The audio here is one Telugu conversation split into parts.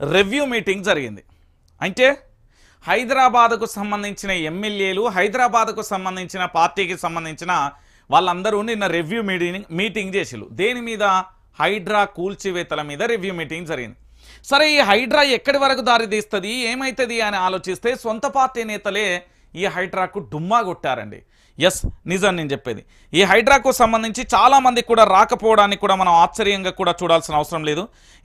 రివ్యూ మీటింగ్ జరిగింది. అంటే హైదరాబాద్కు సంబంధించిన ఎమ్మెల్యేలు హైదరాబాద్కు సంబంధించిన పార్టీకి సంబంధించిన వాళ్ళందరూ నిన్న రివ్యూ మీటింగ్ మీటింగ్ చేసిరు దేని మీద? హైడ్రా కూల్చివేతల మీద రివ్యూ మీటింగ్ జరిగింది. సరే ఈ హైడ్రా ఎక్కడి వరకు దారి తీస్తుంది? ఏమవుతుంది అని ఆలోచిస్తే సొంత పార్టీ నేతలే ఈ హైడ్రాకు డుమ్మా కొట్టారండి. ఎస్ నిజం నేను చెప్పేది. ఈ హైడ్రాకు సంబంధించి చాలామందికి కూడా రాకపోవడానికి కూడా మనం ఆశ్చర్యంగా కూడా చూడాల్సిన అవసరం లేదు.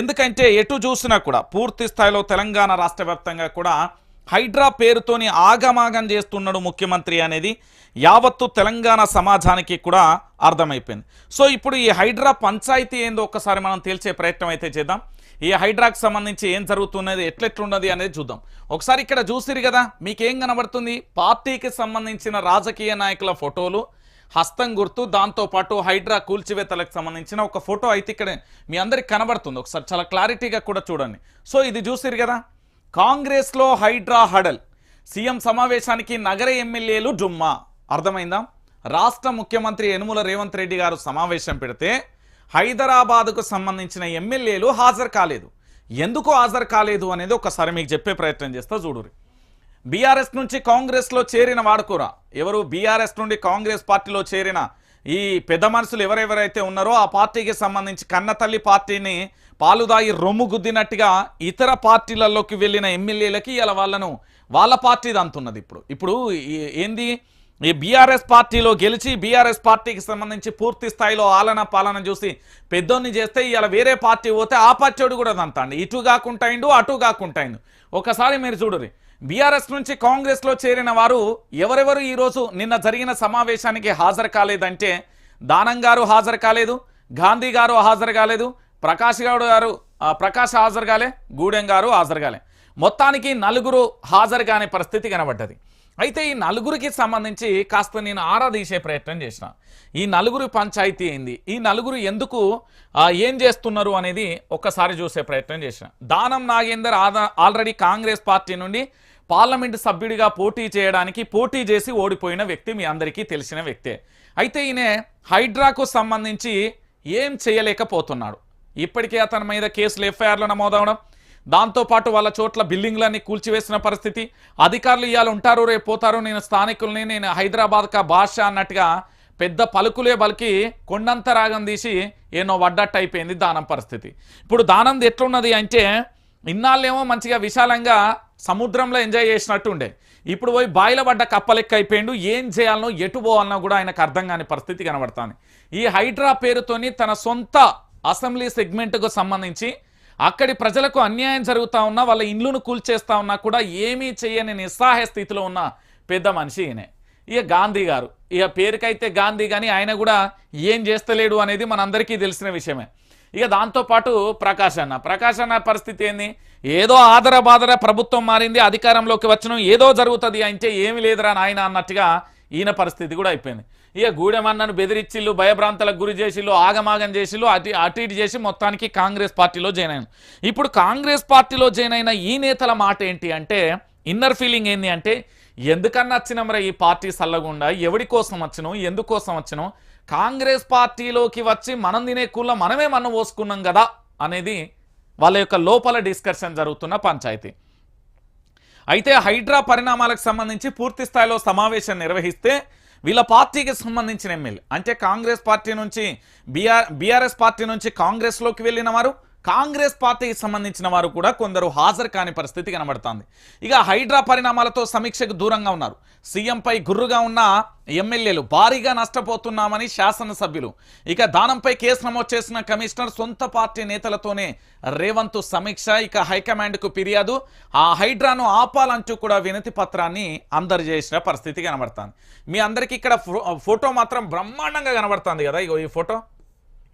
ఎందుకంటే ఎటు చూసినా కూడా పూర్తి స్థాయిలో తెలంగాణ రాష్ట్ర కూడా హైడ్రా పేరుతోని ఆగమాగం చేస్తున్నాడు ముఖ్యమంత్రి అనేది యావత్తు తెలంగాణ సమాజానికి కూడా అర్థమైపోయింది. సో ఇప్పుడు ఈ హైడ్రా పంచాయతీ ఏందో ఒక్కసారి మనం తేల్చే ప్రయత్నం అయితే చేద్దాం. ఈ హైడ్రాకి సంబంధించి ఏం జరుగుతున్నది ఎట్లెట్లున్నది అనేది చూద్దాం. ఒకసారి ఇక్కడ చూసిరు కదా మీకేం కనబడుతుంది? పార్టీకి సంబంధించిన రాజకీయ నాయకుల ఫోటోలు హస్తం గుర్తు దాంతోపాటు హైడ్రా కూల్చివేతలకు సంబంధించిన ఒక ఫోటో అయితే ఇక్కడ మీ అందరికి కనబడుతుంది. ఒకసారి చాలా క్లారిటీగా కూడా చూడండి. సో ఇది చూసిరు కదా కాంగ్రెస్లో హైడ్రా హడల్ సీఎం సమావేశానికి నగర ఎమ్మెల్యేలు జుమ్మా అర్థమైందా? రాష్ట్ర ముఖ్యమంత్రి యనుమల రేవంత్ రెడ్డి గారు సమావేశం పెడితే హైదరాబాద్కు సంబంధించిన ఎమ్మెల్యేలు హాజరు కాలేదు. ఎందుకు హాజరు కాలేదు అనేది ఒకసారి మీకు చెప్పే ప్రయత్నం చేస్తా చూడురి బీఆర్ఎస్ నుంచి కాంగ్రెస్లో చేరిన వాడుకోరా? ఎవరు బీఆర్ఎస్ నుండి కాంగ్రెస్ పార్టీలో చేరిన ఈ పెద్ద మనుషులు ఎవరెవరైతే ఉన్నారో ఆ పార్టీకి సంబంధించి కన్నతల్లి పార్టీని పాలుదాయి రొమ్ము గుద్దినట్టుగా ఇతర పార్టీలలోకి వెళ్ళిన ఎమ్మెల్యేలకి ఇలా వాళ్ళను వాళ్ళ పార్టీ అంటున్నది ఇప్పుడు. ఇప్పుడు ఏంది? ఈ బీఆర్ఎస్ పార్టీలో గెలిచి బీఆర్ఎస్ పార్టీకి సంబంధించి పూర్తి స్థాయిలో ఆలన పాలన చూసి పెద్దోన్ని చేస్తే ఇలా వేరే పార్టీ పోతే ఆ పార్టీ కూడా దంతండి. ఇటు కాకుంటాయిండు అటు కాకుంటాయిండు ఒకసారి మీరు చూడరు బీఆర్ఎస్ నుంచి కాంగ్రెస్లో చేరిన వారు ఎవరెవరు ఈరోజు నిన్న జరిగిన సమావేశానికి హాజరు కాలేదంటే దానం గారు హాజరు కాలేదు గాంధీ గారు హాజరు కాలేదు ప్రకాష్ గౌడ్ గారు ప్రకాష్ హాజరు కాలే గూడెం గారు హాజరు కాలే. మొత్తానికి నలుగురు హాజరు కాని పరిస్థితి కనబడ్డది. అయితే ఈ నలుగురికి సంబంధించి కాస్త నేను ఆరా తీసే ప్రయత్నం చేసిన. ఈ నలుగురు పంచాయతీ ఏంది ఈ నలుగురు ఎందుకు ఏం చేస్తున్నారు అనేది ఒక్కసారి చూసే ప్రయత్నం చేసిన. దానం నాగేందర్ ఆదా- ఆల్రెడీ కాంగ్రెస్ పార్టీ నుండి పార్లమెంటు సభ్యుడిగా పోటీ చేయడానికి పోటీ చేసి ఓడిపోయిన వ్యక్తి మీ అందరికీ తెలిసిన వ్యక్తే. అయితే ఈయన హైడ్రాకు సంబంధించి ఏం చేయలేకపోతున్నాడు. ఇప్పటికే అతని మీద కేసులు ఎఫ్ఐఆర్లు నమోదవడం దాంతోపాటు వాళ్ళ చోట్ల బిల్డింగ్లన్నీ కూల్చివేసిన పరిస్థితి. అధికారులు ఇవాళ ఉంటారు రేపు పోతారు. నేను స్థానికుల్ని నేను హైదరాబాద్ కా భాష అన్నట్టుగా పెద్ద పలుకులే బలికి కొండంత రాగం తీసి ఏనో వడ్డట్టు అయిపోయింది దానం పరిస్థితి. ఇప్పుడు దానంది ఎట్లున్నది అంటే ఇన్నాళ్ళేమో మంచిగా విశాలంగా సముద్రంలో ఎంజాయ్ చేసినట్టు ఉండే. ఇప్పుడు పోయి బాయిల పడ్డ కప్పలెక్క అయిపోయిండు. ఏం చేయాలనో ఎటు పోవాలనో కూడా ఆయనకు అర్థం కాని పరిస్థితి కనబడుతుంది. ఈ హైడ్రా పేరుతోని తన సొంత అసెంబ్లీ సెగ్మెంట్కు సంబంధించి అక్కడి ప్రజలకు అన్యాయం జరుగుతూ ఉన్నా వాళ్ళ ఇండ్లను కూల్చేస్తా ఉన్నా కూడా ఏమీ చేయని నిస్సహాయ స్థితిలో ఉన్న పెద్ద మనిషి ఈయనే. ఇక గాంధీ గారు. ఇక పేరుకైతే గాంధీ కానీ ఆయన కూడా ఏం చేస్తలేడు అనేది మనందరికీ తెలిసిన విషయమే. ఇక దాంతోపాటు ప్రకాష్ అన్న. ప్రకాష్ అన్న పరిస్థితి ఏంది? ఏదో ఆదర బాదర ప్రభుత్వం మారింది అధికారంలోకి వచ్చిన ఏదో జరుగుతుంది అంటే ఏమి లేదురా నాయన అన్నట్టుగా ఈయన పరిస్థితి కూడా అయిపోయింది. ఇక గూడెమన్నను బెదిరిచ్చిళ్ళు భయభ్రాంతలకు గురి చేసిళ్ళు ఆగమాగం చేసిళ్ళు అటు అటు ఇటు చేసి మొత్తానికి కాంగ్రెస్ పార్టీలో జాయిన్ అయ్యాను ఇప్పుడు కాంగ్రెస్ పార్టీలో జాయిన్ అయిన ఈ నేతల మాట ఏంటి అంటే ఇన్నర్ ఫీలింగ్ ఏంటి అంటే ఎందుకన్నా వచ్చినాం ఈ పార్టీ సల్లగుండా? ఎవడి కోసం వచ్చినాం? ఎందుకోసం వచ్చినాం? కాంగ్రెస్ పార్టీలోకి వచ్చి మనం తినే కూల మనమే మనం పోసుకున్నాం కదా అనేది వాళ్ళ యొక్క లోపల డిస్కషన్ జరుగుతున్న పంచాయతీ. అయితే హైడ్రా పరిణామాలకు సంబంధించి పూర్తి స్థాయిలో సమావేశం నిర్వహిస్తే వీళ్ళ పార్టీకి సంబంధించిన ఎమ్మెల్యే. అంటే కాంగ్రెస్ పార్టీ నుంచి బీఆర్ బీఆర్ఎస్ పార్టీ నుంచి కాంగ్రెస్లోకి వెళ్ళిన వారు కాంగ్రెస్ పార్టీకి సంబంధించిన వారు కూడా కొందరు హాజరు కాని పరిస్థితి కనబడుతోంది. ఇక హైడ్రా పరిణామాలతో సమీక్షకు దూరంగా ఉన్నారు. సీఎంపై గుర్రుగా ఉన్న ఎమ్మెల్యేలు భారీగా నష్టపోతున్నామని శాసనసభ్యులు. ఇక దానంపై కేసు నమోదు చేసిన కమిషనర్ సొంత పార్టీ నేతలతోనే రేవంత్ సమీక్ష ఇక హైకమాండ్కు ఫిర్యాదు. ఆ హైడ్రాను ఆపాలంటూ కూడా వినతి పత్రాన్ని అందరిచేసిన పరిస్థితి కనబడుతుంది. మీ అందరికీ ఇక్కడ ఫోటో మాత్రం బ్రహ్మాండంగా కనబడుతుంది కదా ఇగో ఈ ఫోటో.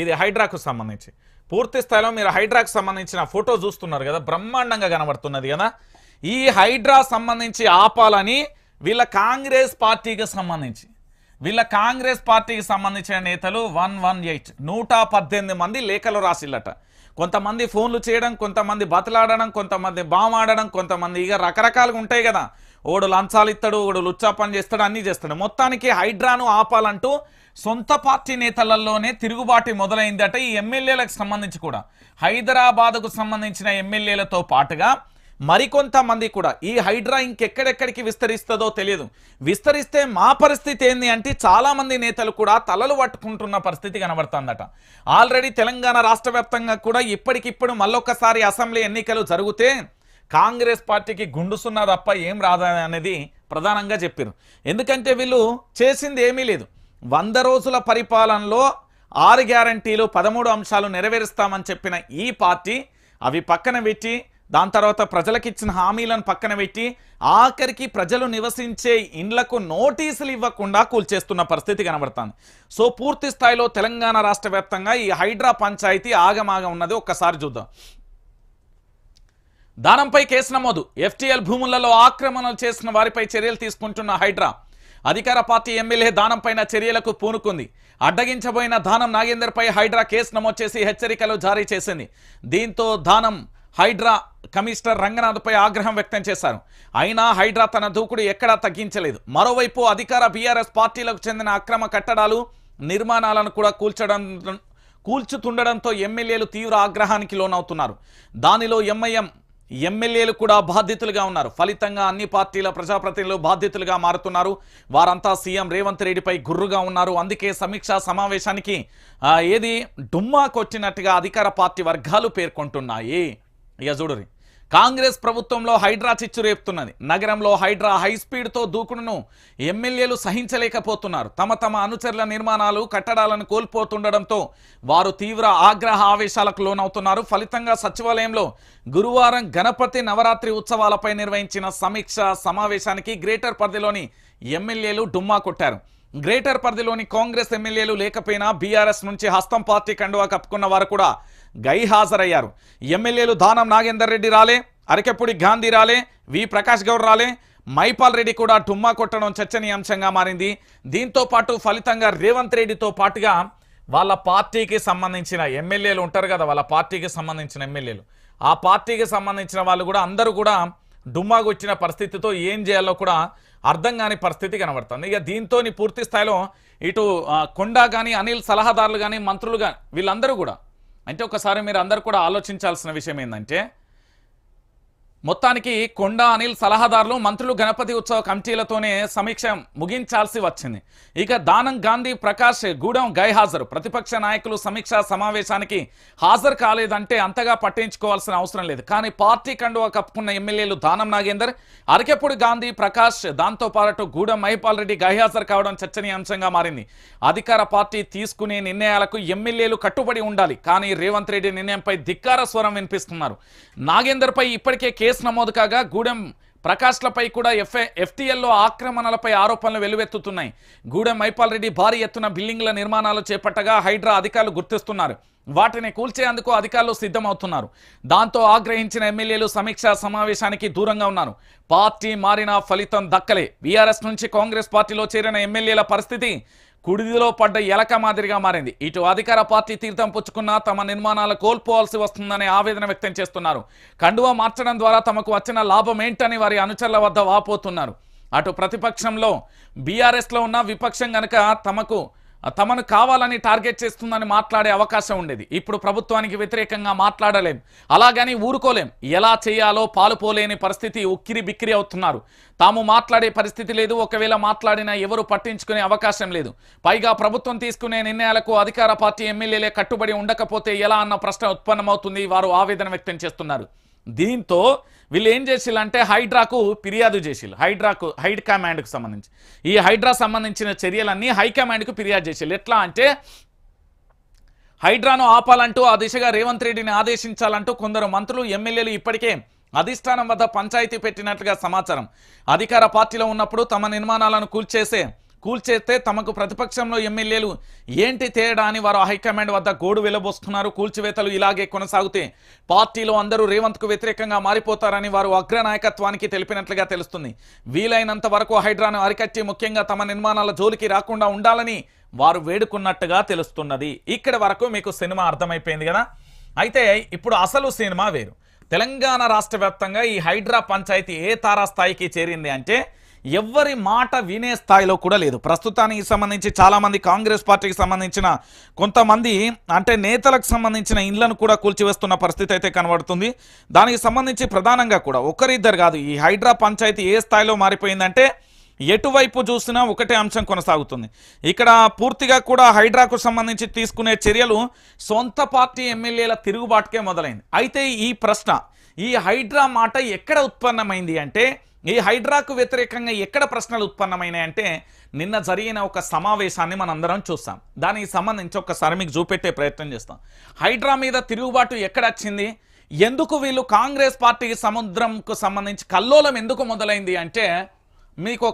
ఇది హైడ్రాకు సంబంధించి. పూర్తి స్థాయిలో మీరు హైడ్రాకు సంబంధించిన ఫోటో చూస్తున్నారు కదా బ్రహ్మాండంగా కనబడుతున్నది కదా. ఈ హైడ్రా సంబంధించి ఆపాలని వీళ్ళ కాంగ్రెస్ పార్టీకి సంబంధించి వీళ్ళ కాంగ్రెస్ పార్టీకి సంబంధించిన నేతలు వన్ వన్ ఎయిట్ నూట పద్దెనిమిది మంది లేఖలు రాసిల్లట కొంతమంది ఫోన్లు చేయడం కొంతమంది బతలాడడం కొంతమంది బామాడడం కొంతమంది ఇక రకరకాలుగా ఉంటాయి కదా. ఓడు లంచాలు ఇస్తాడు ఓడు లుచ్చా పని చేస్తాడు అన్నీ చేస్తాడు. మొత్తానికి హైడ్రాను ఆపాలంటూ సొంత పార్టీ నేతలలోనే తిరుగుబాటు మొదలైందట ఈ ఎమ్మెల్యేలకు సంబంధించి కూడా. హైదరాబాద్కు సంబంధించిన ఎమ్మెల్యేలతో పాటుగా మరికొంతమంది కూడా. ఈ హైడ్రా ఇంకెక్కడెక్కడికి విస్తరిస్తుందో తెలియదు. విస్తరిస్తే మా పరిస్థితి ఏంది అంటే చాలామంది నేతలు కూడా తలలు పట్టుకుంటున్న పరిస్థితి కనబడుతుందట. ఆల్రెడీ తెలంగాణ రాష్ట్ర వ్యాప్తంగా కూడా ఇప్పటికిప్పుడు మళ్ళొక్కసారి అసెంబ్లీ ఎన్నికలు జరిగితే కాంగ్రెస్ పార్టీకి గుండుసున్న తప్ప ఏం రాదా అనేది ప్రధానంగా చెప్పారు ఎందుకంటే వీళ్ళు చేసింది ఏమీ లేదు. వంద రోజుల పరిపాలనలో ఆరు గ్యారంటీలు పదమూడు అంశాలు నెరవేరుస్తామని చెప్పిన ఈ పార్టీ అవి పక్కన పెట్టి దాని తర్వాత ప్రజలకు ఇచ్చిన హామీలను పక్కన పెట్టి ఆఖరికి ప్రజలు నివసించే ఇండ్లకు నోటీసులు ఇవ్వకుండా కూల్చేస్తున్న పరిస్థితి కనబడుతుంది. సో పూర్తి స్థాయిలో తెలంగాణ రాష్ట్ర వ్యాప్తంగా ఈ హైడ్రా పంచాయతీ ఆగమాగం ఉన్నది. ఒక్కసారి చూద్దాం. దానంపై కేసు నమోదు. ఎఫ్టీఎల్ భూములలో ఆక్రమణలు చేసిన వారిపై చర్యలు తీసుకుంటున్న హైడ్రా. అధికార పార్టీ ఎమ్మెల్యే దానంపైన చర్యలకు పూనుకుంది. అడ్డగించబోయిన దానం నాగేందర్పై హైడ్రా కేసు నమోదు చేసి హెచ్చరికలు జారీ చేసింది. దీంతో దానం హైడ్రా కమిషనర్ రంగనాథ్పై ఆగ్రహం వ్యక్తం చేశారు. అయినా హైడ్రా తన దూకుడు ఎక్కడా తగ్గించలేదు. మరోవైపు అధికార బీఆర్ఎస్ పార్టీలకు చెందిన అక్రమ కట్టడాలు నిర్మాణాలను కూడా కూల్చడం కూల్చుతుండడంతో ఎమ్మెల్యేలు తీవ్ర ఆగ్రహానికి లోనవుతున్నారు. దానిలో ఎంఐఎం ఎమ్మెల్యేలు కూడా బాధ్యతలుగా ఉన్నారు. ఫలితంగా అన్ని పార్టీల ప్రజాప్రతినిధులు బాధ్యతలుగా మారుతున్నారు. వారంతా సీఎం రేవంత్ రెడ్డిపై గుర్రుగా ఉన్నారు. అందుకే సమీక్షా సమావేశానికి ఏది డుమ్మా కొట్టినట్టుగా అధికార పార్టీ వర్గాలు పేర్కొంటున్నాయి. ఇక చూడరి కాంగ్రెస్ ప్రభుత్వంలో హైడ్రా చిచ్చు రేపుతున్నది. నగరంలో హైడ్రా హై స్పీడ్తో దూకుడును ఎమ్మెల్యేలు సహించలేకపోతున్నారు. తమ తమ అనుచరుల నిర్మాణాలు కట్టడాలను కోల్పోతుండడంతో వారు తీవ్ర ఆగ్రహ ఆవేశాలకు లోనవుతున్నారు. ఫలితంగా సచివాలయంలో గురువారం గణపతి నవరాత్రి ఉత్సవాలపై నిర్వహించిన సమీక్ష సమావేశానికి గ్రేటర్ పరిధిలోని ఎమ్మెల్యేలు డుమ్మా కొట్టారు. గ్రేటర్ పరిధిలోని కాంగ్రెస్ ఎమ్మెల్యేలు లేకపోయినా బీఆర్ఎస్ నుంచి హస్తం పార్టీ కండువా కప్పుకున్న వారు కూడా గైహాజరయ్యారు. ఎమ్మెల్యేలు దానం నాగేందర్ రెడ్డి రాలే అరకెప్పుడి గాంధీ రాలే వి ప్రకాష్ గౌడ్ రాలే మైపాల్ రెడ్డి కూడా టుమ్మా కొట్టడం చర్చనీయాంశంగా మారింది. దీంతో పాటు ఫలితంగా రేవంత్ రెడ్డితో పాటుగా వాళ్ళ పార్టీకి సంబంధించిన ఎమ్మెల్యేలు ఉంటారు కదా వాళ్ళ పార్టీకి సంబంధించిన ఎమ్మెల్యేలు. ఆ పార్టీకి సంబంధించిన వాళ్ళు కూడా అందరూ కూడా డుమ్మాకు వచ్చిన పరిస్థితితో ఏం చేయాలో కూడా అర్థం కాని పరిస్థితి కనబడుతుంది. ఇక దీంతో పూర్తి స్థాయిలో ఇటు కొండా కానీ అనిల్ సలహాదారులు కానీ మంత్రులు కానీ వీళ్ళందరూ కూడా అంటే ఒకసారి మీరు అందరూ కూడా ఆలోచించాల్సిన విషయం ఏంటంటే మొత్తానికి కొండ అనిల్ సలహాదారులు మంత్రులు గణపతి ఉత్సవ కమిటీలతోనే సమీక్ష ముగించాల్సి వచ్చింది. ఇక దానం గాంధీ ప్రకాష్ గూడెం గైహాజరు ప్రతిపక్ష నాయకులు సమీక్షా సమావేశానికి హాజరు కాలేదంటే అంతగా పట్టించుకోవాల్సిన అవసరం లేదు. కానీ పార్టీ కండువా కప్పుకున్న ఎమ్మెల్యేలు దానం నాగేందర్ అరకెప్పుడు గాంధీ ప్రకాష్ దాంతో పాటు గూడెం మహిపాల్ రెడ్డి గైహాజరు కావడం చర్చనీయాంశంగా మారింది. అధికార పార్టీ తీసుకునే నిర్ణయాలకు ఎమ్మెల్యేలు కట్టుబడి ఉండాలి. కానీ రేవంత్ రెడ్డి నిర్ణయంపై ధిక్కార స్వరం వినిపిస్తున్నారు. నాగేందర్పై ఇప్పటికే కేసు నమోదు కాగా గూడెం ప్రకాష్లపై కూడా ఎఫ్ఏ ఎఫ్టీఎల్లో ఆక్రమణలపై ఆరోపణలు వెలువెత్తుతున్నాయి గూడెం మైపాల్ రెడ్డి భారీ ఎత్తున బిల్డింగ్ల నిర్మాణాలు చేపట్టగా హైడ్రా అధికారులు గుర్తిస్తున్నారు. వాటిని కూల్చేందుకు అధికారులు సిద్ధమవుతున్నారు. దాంతో ఆగ్రహించిన ఎమ్మెల్యేలు సమీక్షా సమావేశానికి దూరంగా ఉన్నారు. పార్టీ మారిన ఫలితం దక్కలే. బీఆర్ఎస్ నుంచి కాంగ్రెస్ పార్టీలో చేరిన ఎమ్మెల్యేల పరిస్థితి కుడిదిలో పడ్డ ఎలక మాదిరిగా మారింది. ఇటు అధికార పార్టీ తీర్థం పుచ్చుకున్నా తమ నిర్మాణాలు కోల్పోవాల్సి వస్తుందనే ఆవేదన వ్యక్తం చేస్తున్నారు. కండువా మార్చడం ద్వారా తమకు వచ్చిన లాభం ఏంటని వారి అనుచరుల వద్ద వాపోతున్నారు. అటు ప్రతిపక్షంలో బీఆర్ఎస్లో ఉన్న విపక్షం గనక తమకు తమను కావాలని టార్గెట్ చేస్తుందని మాట్లాడే అవకాశం ఉండేది. ఇప్పుడు ప్రభుత్వానికి వ్యతిరేకంగా మాట్లాడలేం. అలాగని ఊరుకోలేం. ఎలా చేయాలో పాలుపోలేని పరిస్థితి ఉక్కిరి బిక్కిరి అవుతున్నారు. తాము మాట్లాడే పరిస్థితి లేదు. ఒకవేళ మాట్లాడినా ఎవరు పట్టించుకునే అవకాశం లేదు. పైగా ప్రభుత్వం తీసుకునే నిర్ణయాలకు అధికార పార్టీ ఎమ్మెల్యేలే కట్టుబడి ఉండకపోతే ఎలా అన్న ప్రశ్న ఉత్పన్నమవుతుంది వారు ఆవేదన వ్యక్తం చేస్తున్నారు. దీంతో వీళ్ళు ఏం చేసిల్లంటే హైడ్రాకు ఫిర్యాదు చేసిల్లు హైడ్రాకు హైడ్ కమాండ్కు సంబంధించి. ఈ హైడ్రా సంబంధించిన చర్యలన్నీ హైకమాండ్కు ఫిర్యాదు చేసిల్లు ఎట్లా అంటే హైడ్రాను ఆపాలంటూ ఆ దిశగా రేవంత్ రెడ్డిని ఆదేశించాలంటూ కొందరు మంత్రులు ఎమ్మెల్యేలు ఇప్పటికే అధిష్టానం వద్ద పంచాయతీ పెట్టినట్లుగా సమాచారం. అధికార పార్టీలో ఉన్నప్పుడు తమ నిర్మాణాలను కూల్చేసే కూల్చేస్తే తమకు ప్రతిపక్షంలో ఎమ్మెల్యేలు ఏంటి తేడా అని వారు హైకమాండ్ వద్ద గోడు వెలబోస్తున్నారు. కూల్చివేతలు ఇలాగే కొనసాగితే పార్టీలో అందరూ రేవంత్కు వ్యతిరేకంగా మారిపోతారని వారు అగ్రనాయకత్వానికి తెలిపినట్లుగా తెలుస్తుంది. వీలైనంత వరకు హైడ్రాను అరికట్టి ముఖ్యంగా తమ నిర్మాణాల జోలికి రాకుండా ఉండాలని వారు వేడుకున్నట్టుగా తెలుస్తున్నది. ఇక్కడ వరకు మీకు సినిమా అర్థమైపోయింది కదా? అయితే ఇప్పుడు అసలు సినిమా వేరు. తెలంగాణ రాష్ట్ర వ్యాప్తంగా ఈ హైడ్రా పంచాయతీ ఏ తారా స్థాయికి చేరింది అంటే ఎవ్వరి మాట వినే స్థాయిలో కూడా లేదు. ప్రస్తుతానికి సంబంధించి చాలామంది కాంగ్రెస్ పార్టీకి సంబంధించిన కొంతమంది అంటే నేతలకు సంబంధించిన ఇండ్లను కూడా కూల్చివేస్తున్న పరిస్థితి అయితే కనబడుతుంది. దానికి సంబంధించి ప్రధానంగా కూడా ఒకరిద్దరు కాదు ఈ హైడ్రా పంచాయతీ ఏ స్థాయిలో మారిపోయిందంటే ఎటువైపు చూసినా ఒకటే అంశం కొనసాగుతుంది. ఇక్కడ పూర్తిగా కూడా హైడ్రాకు సంబంధించి తీసుకునే చర్యలు సొంత పార్టీ ఎమ్మెల్యేల తిరుగుబాటుకే మొదలైంది. అయితే ఈ ప్రశ్న ఈ హైడ్రా మాట ఎక్కడ ఉత్పన్నమైంది అంటే ఈ హైడ్రాకు వ్యతిరేకంగా ఎక్కడ ప్రశ్నలు ఉత్పన్నమైనాయి అంటే నిన్న జరిగిన ఒక సమావేశాన్ని మనందరం చూస్తాం దానికి సంబంధించి ఒకసారి మీకు చూపెట్టే ప్రయత్నం చేస్తాం. హైడ్రా మీద తిరుగుబాటు ఎక్కడ వచ్చింది? ఎందుకు వీళ్ళు కాంగ్రెస్ పార్టీకి సముద్రంకు సంబంధించి కల్లోలం ఎందుకు మొదలైంది అంటే మీకు